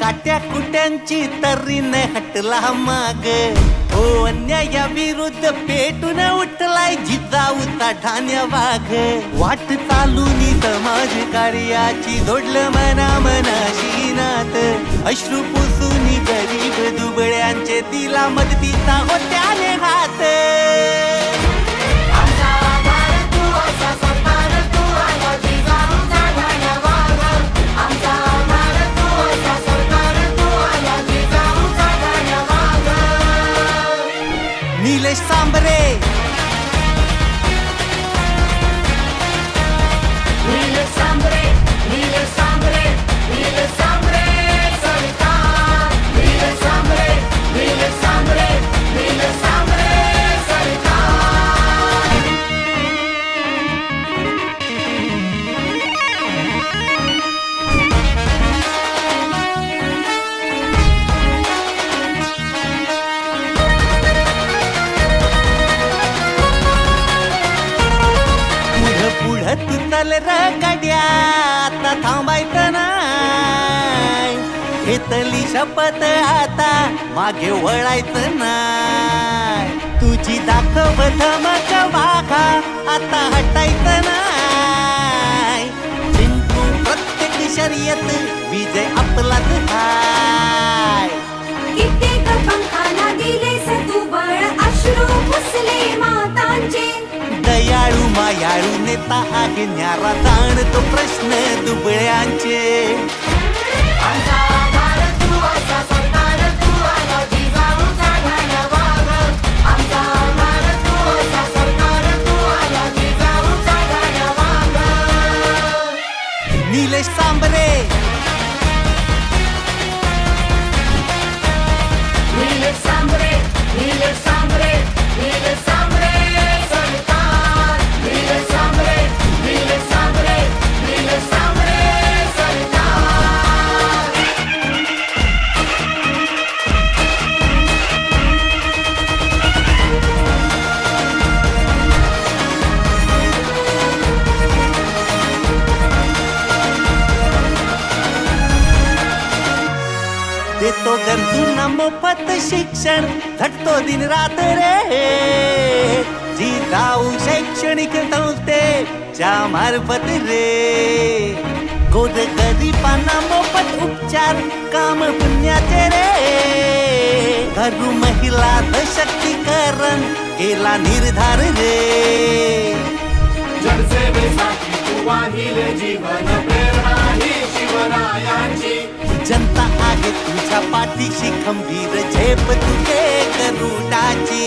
काट्या कुट्यांची तरी न हटला माग. हो अन्याया विरुद्ध पेटून उठलाय जिजाऊचा ठाण्या वाघ. वाट चालून समाज कार्याची जोडलं मना मनाशी नात. अश्रू पुसून गरीब दुबळ्यांचे तिला मदतीचा होत्याने हात. निलेश सांबरे तू चल र आता थांबायचं नाही. घेतली शपथ आता मागे वळायचं नाही. तुझी दाखव धमक वाघा आता हटायचं नाही. जिंकू प्रत्येक शर्यत विजय आपलाच हाय. कित्येक पंखाला दिलेस तू बळ अश्रू पुसले मातांचे. दयाळू मायाळू नेता आहे न्यारा. जाणतो प्रश्न दुबळ्यांचे. फक्त शिक्षण झटतो दिन रात रे. जिजाऊ शैक्षणिक संस्थेच्या मार्फत रे. गोद गरिबांना मोफत उपचार काम पुण्याचे रे. घरू महिला सशक्तीकरण केला निर्धार रे. जनसेवेसाठी तू वाहिले जीवन प्रेरणा. शिवरायांची. जनता आहे तुझ्या पाठीशी खंबीर झेप तुझे गरुडाची.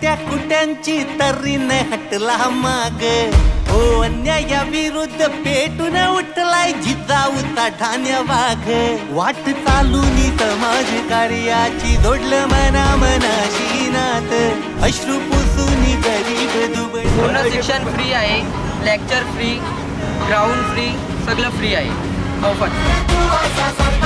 त्या कुट्यांची तरी न हटला माग. हो अन्याया विरुद्ध पेटून उठलाय जिजाऊचा ठाण्या वाघ. वाट चालून समाज कार्याची जोडलं मना मनाशी नात अश्रू पुसून गरीब दुबळ. पूर्ण शिक्षण फ्री आहे लेक्चर फ्री ग्राउंड फ्री सगळं फ्री आहे. हो, मोफत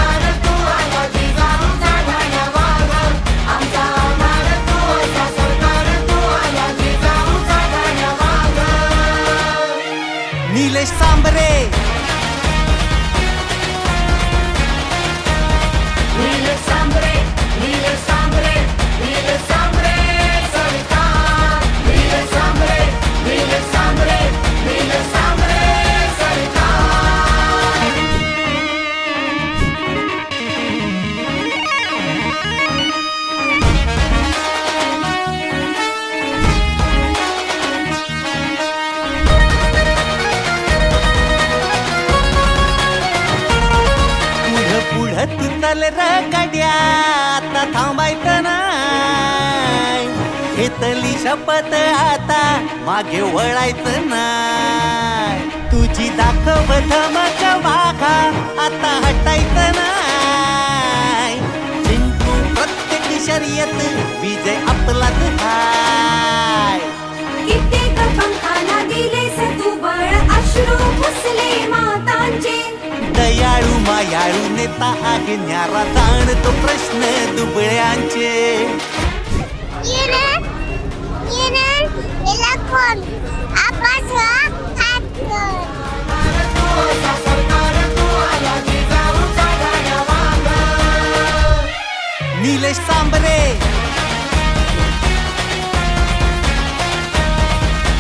चल र गड्या आता थांबायचं नाही. घेतली शपथ आता मागे वळायचं नाही. तुझी दाखव धमक वाघा आता हटायचं नाही. जिंकू प्रत्येक शर्यत विजय आपलाच हाय. किती मातांचे. दयाळू मायाळू नेता आहे न्यारा जाणतो प्रश्न दुबळ्यांचे. निलेश सांबरे.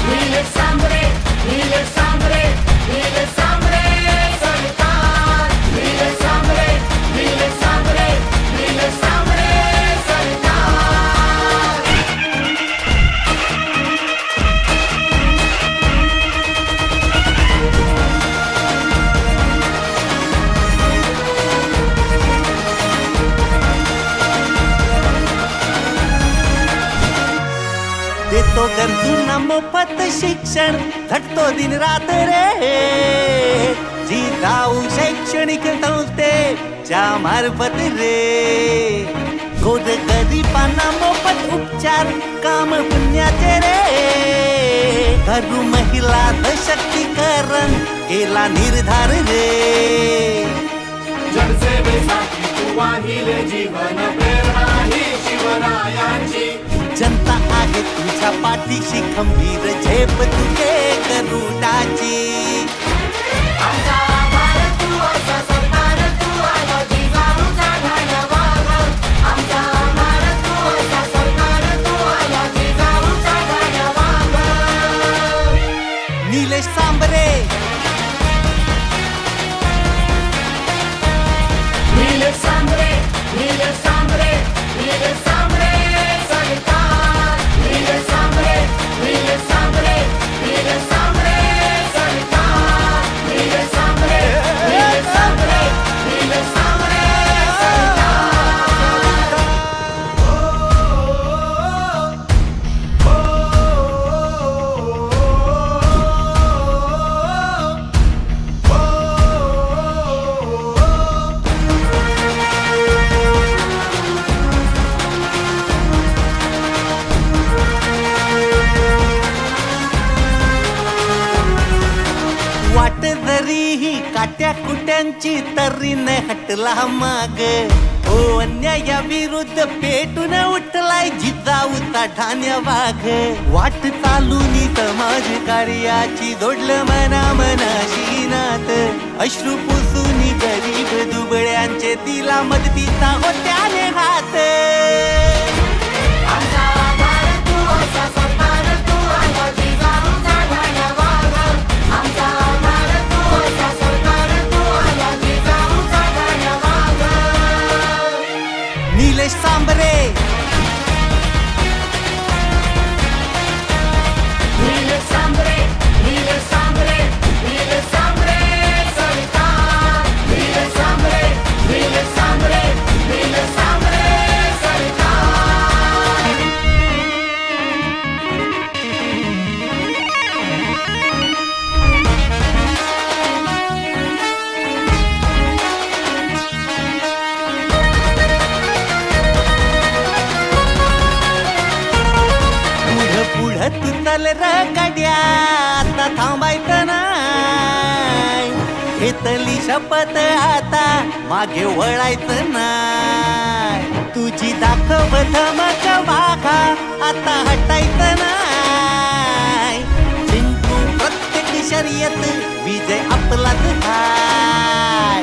निलेश सांबरे निलेश देतो गरजूंना मोफत शिक्षण झटतो दिन रात संस्थेच्या मार्फत रे. गोद गरिबांना मोफत उपचार काम पुण्याचे रे. करू महिला सशक्तीकरण केला निर्धार रे. ही जनता आहे तुझ्या पाठीशी खंबीर झेप तुझे करुणाची सांबरे निलेश सांबरे निलेश सांबरे सरकार त्यांची तरी न हटला माग. ओ अन्याया विरुद्ध पेटून उठलाय जिजाऊचा ठाण्या वाघ. वाट चालून समाज कार्याची जोडलं मना मनाशी नात. अश्रू पुसून गरीब दुबळ्यांचे तिला मदतीचा होत्याने हात. चल र गड्या आता थांबायचं नाही घेतली शपथ आता मागे वळायचं नाही. तुझी दाखव धमक वाघा आता हटायचं नाही. जिंकू प्रत्येक शर्यत विजय आपलाच हाय.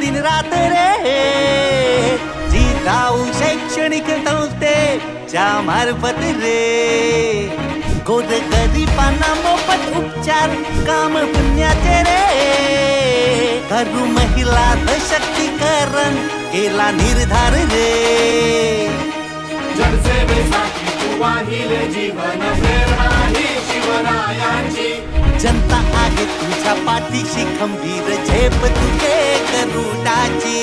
दिन रात रे. जिजाऊ शैक्षणिक संस्थेच्या मार्फत रे. गोर गरिबांना मोफत उपचार काम पुण्याचे रे. घरू महिला सशक्तीकरण केला निर्धार रे. जनसेवेसाठी तू वाहिले जीवन प्रेरणा ही शिवरायांची. जनता आहे तुझ्या पाठीशी खंबीर झेप तुझे गरुडाची.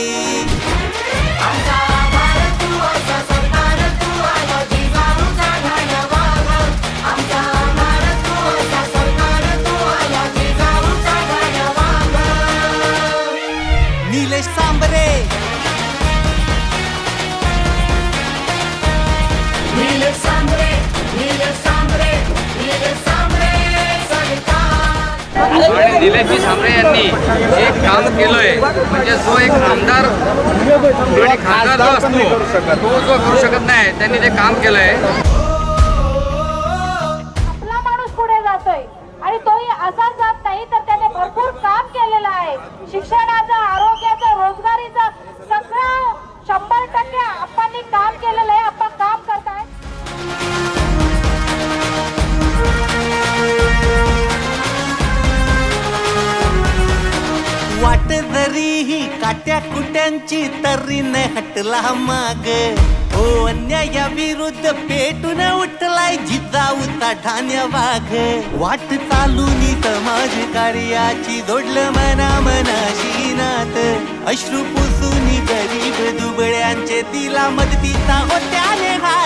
निलेशजी सांबरे यांनी जे काम केलंय. म्हणजे जो एक आमदार आणि खासदार जो असतो तो जो करू शकत नाही त्यांनी जे काम केलंय. आपला माणूस पुढे जातोय. आणि तोही असा जात नाही तर त्याने भरपूर काम केलेलं आहे. शिक्षणाचा आरोग्याचा रोजगारीचा नेत्यांची कुट्यांची तरी न हटला माग. हो अन्याया विरुद्ध पेटून उठलाय जिजाऊचा ठाण्या वाघ. वाट चालून समाज कार्याची जोडलं मना मनाशी नात. अश्रू पुसून गरीब दुबळ्यांचे तिला मदतीचा होत्याने हा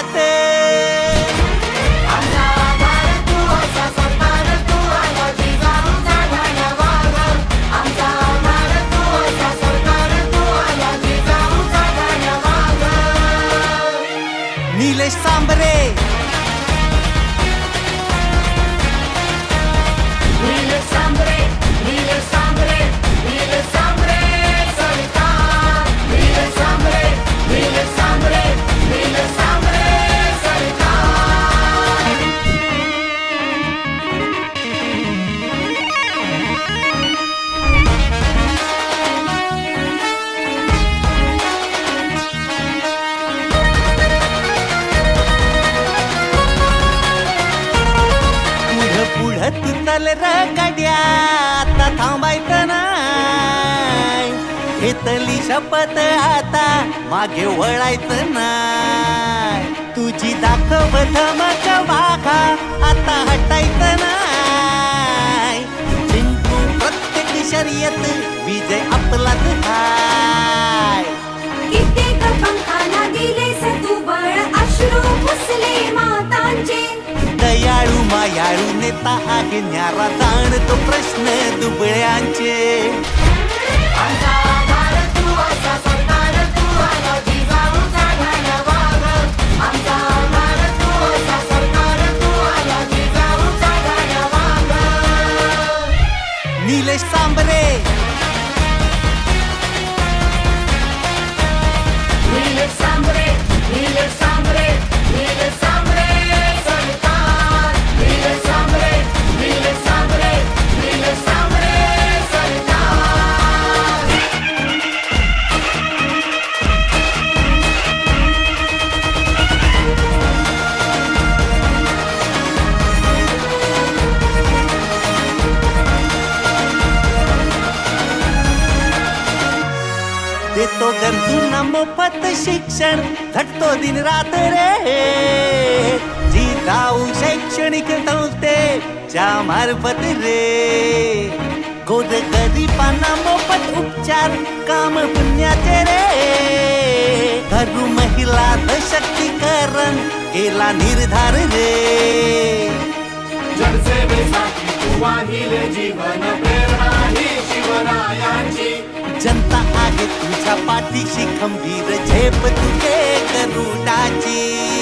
चल र आता थांबायचं नाही घेतली शपथ आता मागे वळायचं नाही. तुझी दाखव धमक वाघा आता हटायचं नाही. जिंकू प्रत्येक शर्यत विजय आपलाच हाय. मायाळू नेता आहे न्यारा. जाणतो प्रश्न दुबळ्यांचे. आमचा आभार दिन रात रे। जिजाऊ शैक्षणिक संस्थेच्या मार्फत रे। गोर गरिबांना मोफत उपचार काम पुण्याचे रे। घरू महिला सशक्तीकरण केला निर्धार रे। जनसेवेसाठी तू वाहिले जीवन प्रेरणा ही शिवरायांची। जनता आहे तुझ्या पाठीशी खंबीर झेप तुझे गरुडाची.